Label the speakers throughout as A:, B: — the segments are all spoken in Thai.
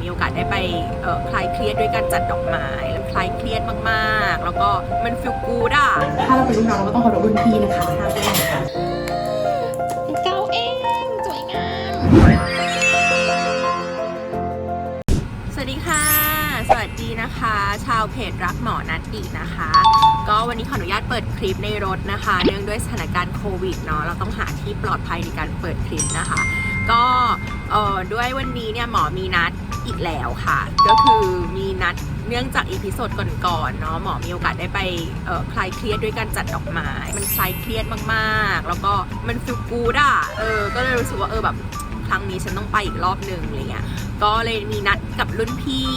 A: มีโอกาสได้ไปเอ่อคลายเครียดด้วยการจัดดอกไม้แล้วคลายเครียดมากๆ แล้วก็มันฟิลกูดอะถ้าเราเป็นรุ่นน้องเราก็ต้องเคารพรุ่นพี่นะคะห้ามเป็นค่ะ
B: เก้าเองสวยงาม
A: สวัสดีค่ะ สวัสดีนะคะ ชาวเพจรักหมอนัดอีกนะคะก็วันนี้ขออนุญาตเปิดคลิปในรถนะคะ เนื่องด้วยสถานการณ์โควิดเนาะเราต้องหาที่ปลอดภัยในการเปิดคลิปนะคะ ก็เอ่อด้วยวันนี้เนี่ยหมอมีนัดอีกแล้วค่ะ ก็คือมีนัดเนื่องจากอีพิโซดก่อนๆเนาะหมอมีโอกาสได้ไปเอ่อคลายเครียดด้วยการจัดดอกไม้ มันคลายเครียดมากๆ แล้วก็มันฟิลกูดอะเออก็เลยรู้สึกว่าเออแบบครั้งนี้ฉันต้องไปอีกรอบหนึ่งอะไรเงี้ยก็เลยมีนัดกับรุ่นพี่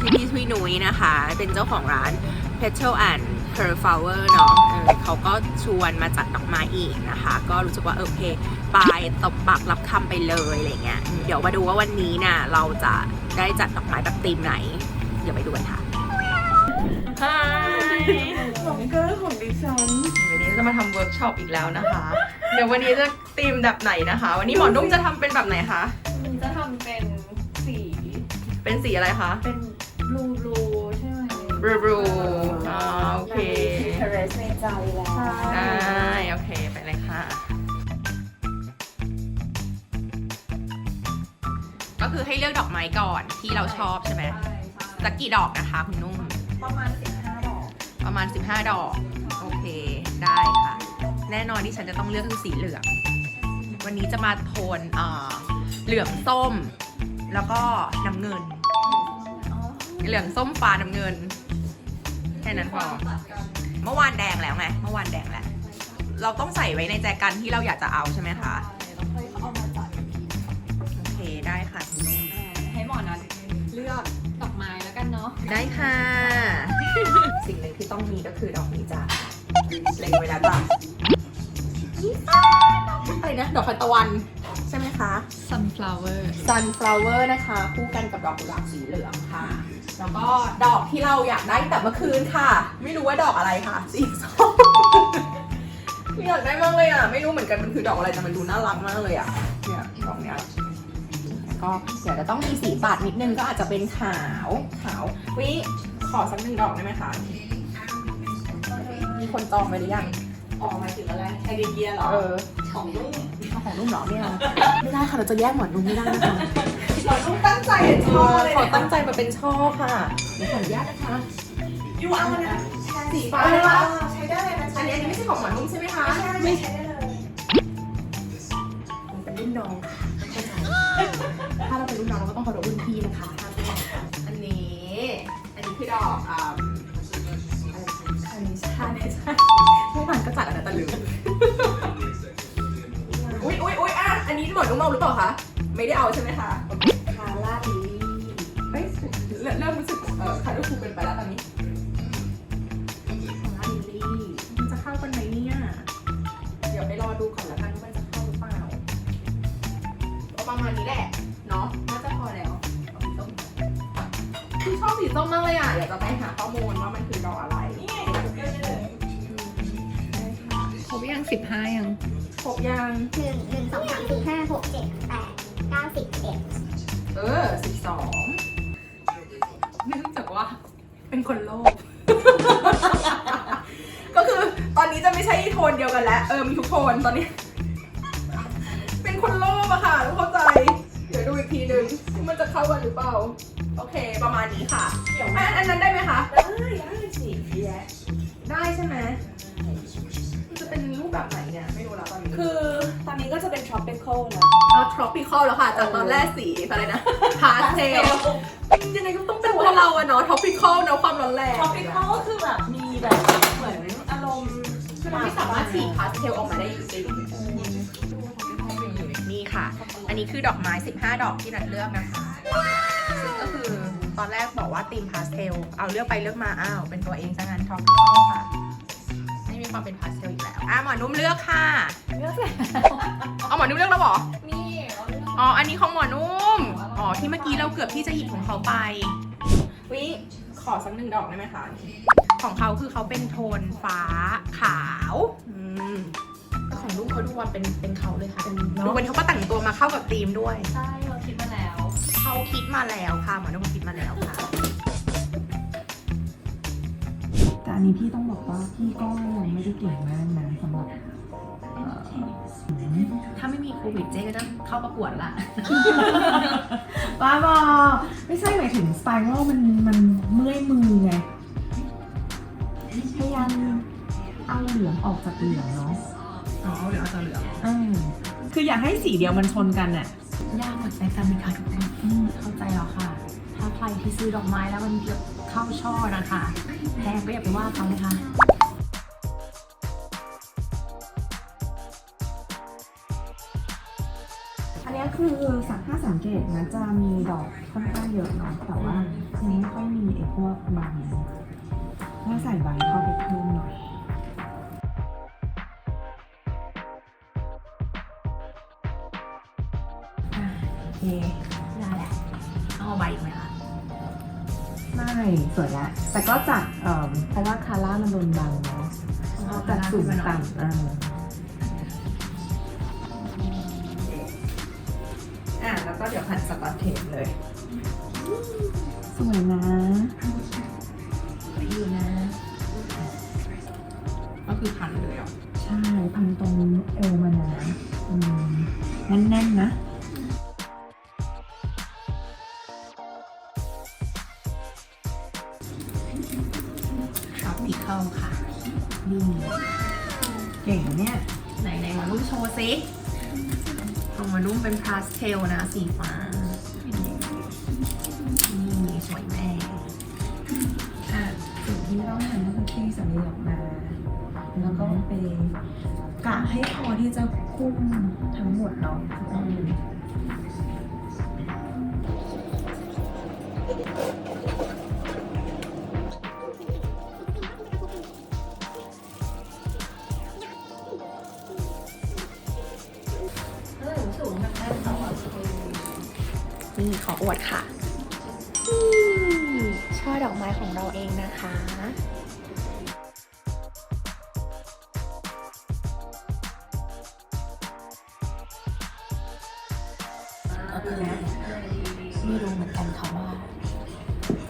A: พี่พี่ทุยนุ้ยนะคะ เป็นเจ้าของร้าน Petal and Her Flower เนาะเออเขาก็ชวนมาจัดดอกไม้อีกนะคะ ก็รู้สึกว่าเออโอเคไปตบปากรับคำไปเลยอะไรเงี้ยอืมเดี๋ยวมาดูว่าวันนี้น่ะเราจะได้จัดดอกไม้แบบธีมไหน เดี๋ยวไปดูกันค่ะ
C: ของเกอร์ของดิฉันวันนี้จะมาทำเวิร์กช็อปอีกแล้วนะคะ เดี๋ยววันนี้จะธีมแบบไหนนะคะ วันนี้หมอนุ่มจะทำเป็นแบบไหนคะ
B: มันจะทำเป็นสี
C: เป็นสีอะไรคะ
B: เป็นบลูบลูใช่ไหม
C: บลูบลูอ่าโอเค
B: เทเรสในใจแล้ว
C: ได้ โอเค ไปเลยค่ะ
A: ก็คือให้เลือกดอกไม้ก่อนที่เราชอบใช่ไหมสักกี่ดอกนะคะคุณนุ่ม
B: ประมาณ15ดอก
A: ประมาณ 15 ดอก โอเค ได้ค่ะ แน่นอนที่ฉันจะต้องเลือกคือสีเหลือง วันนี้จะมาโทนเอ่อเหลืองส้ม แล้วก็น้ำเงินเหลืองส้มฟ้าน้ำเงินแค่นั้นพอ เมื่อวานแดงแล้วไง เมื่อวานแดงแล้ว เราต้องใส่ไว้ในแจกันที่เราอยากจะเอาใช่ไหมคะ
B: แล้วค่อยเอามาจัดอีกที
A: โอเคได้ค่ะคุณนุ่ม
B: ให้หมอนัดเลือกดอกไม้แล้วกันเนาะ
A: ได้ค่ะ สิ่งหนึ่งที่ต้องมีก็คือดอกนี้จ้ะเล็งไว้แล้วจ้ะอะไรนะ ดอกทานตะวัน ใช่ไหมคะ
B: sunflower
A: sunflower นะคะ คู่กันกับดอกกุหลาบสีเหลืองค่ะ แล้วก็ดอกที่เราอยากได้แต่เมื่อคืนค่ะ ไม่รู้ว่าดอกอะไรค่ะสีส้มอยากได้มากเลยอะ ไม่รู้เหมือนกันมันคือดอกอะไรแต่มันดูน่ารักมากเลยอะเนี่ยดอกเนี้ยก็เดี๋ยวจะต้องมีสีปัดนิดนึงก็อาจจะเป็นขาวขาววิขอสักหนึ่งดอกได้ไหมคะมีคนจองไปหรือยัง
B: ออกมาถึงอะไรไอเดียเหรอ
A: เออ
B: ของลูก
A: เอาของนุ่มเหรอไม่เอาไม่ได้ค่ะเราจะแยกหมอนนุ่มไม่ได้นะคะ
C: เราต้องตั้งใจเป็นช่อเลย
A: ขอตั้งใจมาเป็นช่อค่ะเดี๋ยวขออนุญาตนะคะ
C: ยูเอานะ
A: สีฟ้า
C: เอ
A: เลย
C: อ
A: ค่ะ
C: ใช้ได้เลยนะ
A: อันนี้อันนี้ไม่ใช่ของหมอนุ่มใช่ไหมคะ
C: ไม่ใช้ได้เลย
A: ผมเป็นรุ่นน้องค่ะเข้าใจถ้าเราเป็นรุ่นน้องเราก็ต้องเคารพรุ่นพี่นะคะห้ามเป็นค่ะอันนี้ อันนี้คือดอกอ่าอันนี้ใช่ใช่เมื่อวานก็จัดอันนั้นแต่ลืมอุ้ยอุ้ยอุ้ยอะอันนี้หมอนุ่มเอาหรือเปล่าคะไม่ได้เอาใช่ไหมคะ
B: คร
A: บยั
C: ง
B: 15ยัง
A: ครบยัง
D: หนึ่งหนึ่งสองสามสี่ห้าหกเจ็ดแปดเก้าสิบเอ็ด
A: เออสิบสองเนื่องจากว่า เป็นคนโลภ ก็คือตอนนี้จะไม่ใช่โทนเดียวกันแล้ว เออมีทุกโทนตอนนี้ เป็นคนโลภอะค่ะทุกเข้าใจ เดี๋ยวดูอีกทีนึงว่ามันจะเข้ากันหรือเปล่า โอเค ประมาณนี้ค่ะเดี๋ยวอันอันนั้นได้ไหมคะ
C: ได้ได้สิแย่
A: ได้ใช่ไหมมัน จะเป็นรูปแบบไหนเนี่ยไม่รู้แล้วตอนนี้
C: คือตอนนี้ก็จะเป็น tropical นะ
A: เอา tropical แล้วค่ะ จากตอนแรกสีอะไรนะ pastel ยังไงก็ต้องเป็นพวกเราอะเนาะ tropical เนาะความร้อนแรง
C: tropical ก็คือแบบมีแบบเหมือนอารมณ์
A: คือมันไม่สามารถฉีกพาสเทลออกมาได้จริงนี่ค่ะ อันนี้คือดอกไม้ 15 ดอกที่นัดเลือกนะคะซึ่งก็คือตอนแรกบอกว่าธีมพาสเทล เอาเลือกไปเลือกมา อ้าว เป็นตัวเองซะงั้น tropical ค่ะไม่มีความเป็นพาสเทลอีกแล้วอะหมอนุ่มเลือกค่ะ
B: เลือกแล้ว
A: เอาหมอนุ่มเลือกแล้วเหรอ
B: นี่เราเลือก
A: อ๋อ อันนี้ของหมอนุ่ม อ๋อ ที่เมื่อกี้เราเกือบที่จะหยิบของเขาไป วิขอสักหนึ่งดอกได้ไหมคะ ของเขาคือเขาเป็นโทนฟ้าขาวอืมแต่ของลูกเขาดูว่าเป็นเป็นเขาเลยค่ะดูเป็นเขาก็แต่งตัวมาเข้ากับธีมด้วย
B: ใช่ เราคิดมาแล้ว
A: เขาคิดมาแล้วค่ะหมอนุ่มคิดมาแล้วค่ะ
E: อันนี้พี่ต้องบอกว่าพี่ก็ยังไม่ได้เก่งมากนะสำหรับเอ่อ
A: ถ้าไม่มีโควิดเจ๊ก็จะเข้าประกวดละ
E: บ้าบอไม่ใช่หมายถึงสไปรัลมันมันเมื่อยมือไงพยายามเอาเหลืองออกจากเหลืองเนาะ
A: อ๋อเหลืองเอาเหลือง
E: อืมคืออยากให้สีเดียวมันชนกันอะ
A: ยากเหมือนกันไหมคะทุกคน
E: อืมเข้าใจแล้วค่ะ
A: ถ้าใครที่ซื้อดอกไม้แล้วมันเกี่ยวเข้าช่อนะคะแพงก็อย่าไปว่าเขาเลยค่ะ
E: อันนี้คือสักถ้าสังเกตนะจะมีดอกค่อนข้างเยอะเนาะแต่ว่ายังไม่ค่อยมีไอ้พวกใบถ้าใส่ใบเข้าไปเพิ่มหน่อย
A: โอเค
E: สวยแล้วแต่ก็จัดเอ่อเพราะว่าคาร่ามันโดนบังเนาะก็จัดสูงต่ำอ่า
A: อ่าแล้วก็เดี๋ยวพันสกอตเทปเลย
E: สวยนะ
A: ไปอยู่นะ ก็คือพันเลยเหรอ
E: ใช่ พันตรงเอวมันนะอืมแน่นๆนะ
A: ดีเข้าค่ะ
E: นี่เก่งเนี่ย
A: ไหนไหนมานุ่มโชว์ซิของมานุ่มเป็นพาสเทลนะสีฟ้า นี่สวยแม่
E: อะสิ่งที่ต้องทำก็คือที่สำลีออกมา แล้วก็ไปกะให้พอที่จะคุ้มทั้งหมดเนาะอืม
A: นี่ขออวดค่ะนี่ช่อดอกไม้ของเราเองนะคะก็คือไม่รู้เหมือนกันค่ะว่า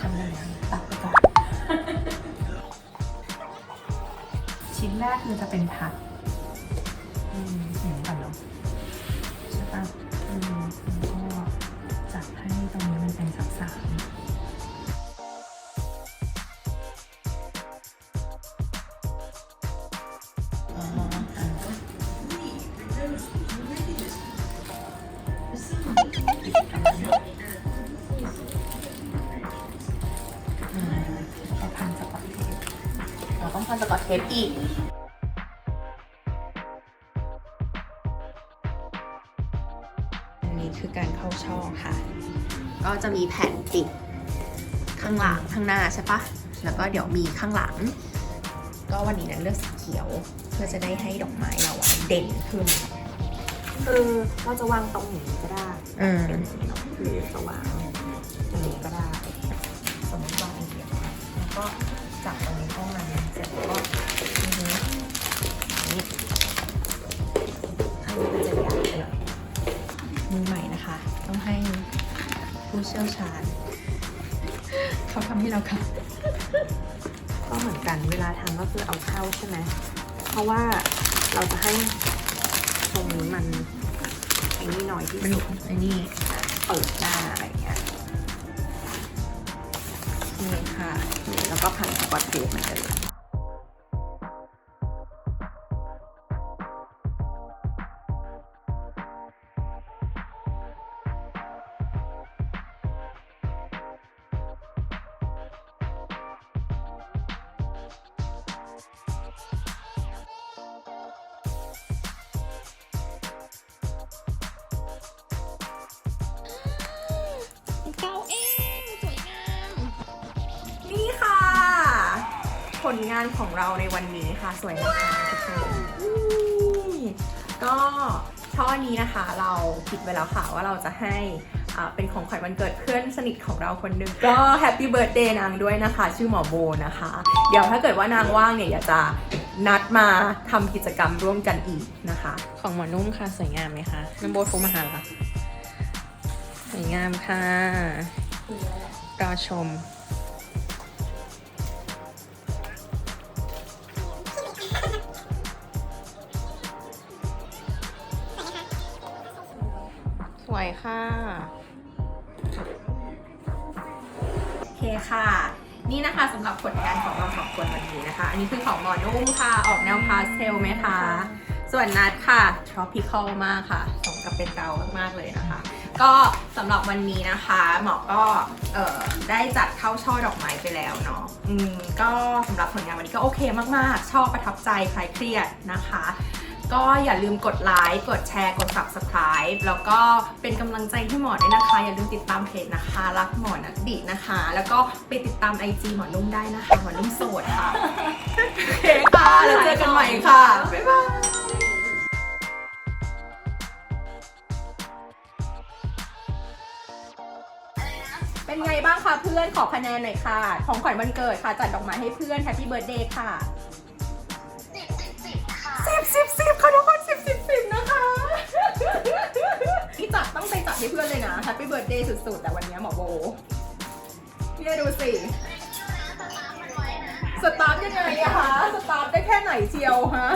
A: ทำยังไงตัดไปก่อน
E: ชิ้นแรกคือจะเป็นผัก ปอีก
A: อันนี้คือการเข้าช่องค่ะ ก็จะมีแผ่นติดข้างหลังข้างหน้าใช่ปะแล้วก็เดี๋ยวมีข้างหลัง ก็วันนี้นั้นเลือกสีเขียว เพื่อจะได้ให้ดอกไม้เราอะเด่นขึ้น
C: คือเราจะวางตรงนี้ก็ได้
A: อืม
C: หรือจะวางตรงนี้ก็ได้ สมมติวางอันเดียวแล้วก็ เชี่
A: ยวชาญ เขาทำให้เราค่ะ
C: ก็เหมือนกันเวลาทำก็คือเอาเข้าใช่ไหม เพราะว่าเราจะให้ตรงนี้มันไอ้นี่น้อยที่
A: มัน
C: สุด
A: ไอ้นี่
C: เปิดหน้าอะไรอย่างเงี้ยนี่ค่ะนี่แล้วก็พันสกอตเทปเหมือนเดิม ผลงานของเราในวันนี้ค่ะ สวยนะคะทุกคนนี่ก็ช่อนี้นะคะเราคิดไว้แล้วค่ะว่าเราจะให้เป็นของขวัญวันเกิดเพื่อนสนิทของเราคนหนึ่งก็แฮปปี้เบิร์ดเดย์นางด้วยนะคะ ชื่อหมอโบนะคะ เดี๋ยวถ้าเกิดว่านางว่างเนี่ยอยากจะนัดมาทำกิจกรรมร่วมกันอีกนะคะ
A: ของหมอนุ่มค่ะสวยงามไหมคะน้ำโบทโทรมาหาเหรอคะ
F: วยงามค่ะรอชม สวยค่ะ
A: โอเคค่ะ นี่นะคะสำหรับผลงานของเราสองคนวันนี้นะคะ อันนี้คือของหมอนุ่มค่ะ ออกแนวพาสเทลไหมคะ ส่วนนัดค่ะ tropical มากค่ะสมกับเป็นเรามากๆเลยนะคะ ก็สำหรับวันนี้นะคะ หมอก็เออได้จัดเข้าช่อดอกไม้ไปแล้วเนาะอืมก็สำหรับผลงานวันนี้ก็โอเคมากๆ ชอบประทับใจคลายเครียดนะคะ ก็อย่าลืมกดไลค์กดแชร์กด subscribe แล้วก็เป็นกำลังใจให้หมอด้วยนะคะ อย่าลืมติดตามเพจนะคะ รักหมอนัดดินะคะ แล้วก็ไปติดตาม IG หมอนุ่มได้นะคะ หมอนุ่มโสดค่ะโอเคค่ะแล้วเจอกันใหม่ค่ะ บ๊ายบายเป็นไงบ้างคะเพื่อนขอคะแนนหน่อยค่ะ ของขวัญวันเกิดค่ะ จัดดอกไม้ให้เพื่อน Happy Birthday ค่ะสิบ ยวฮะ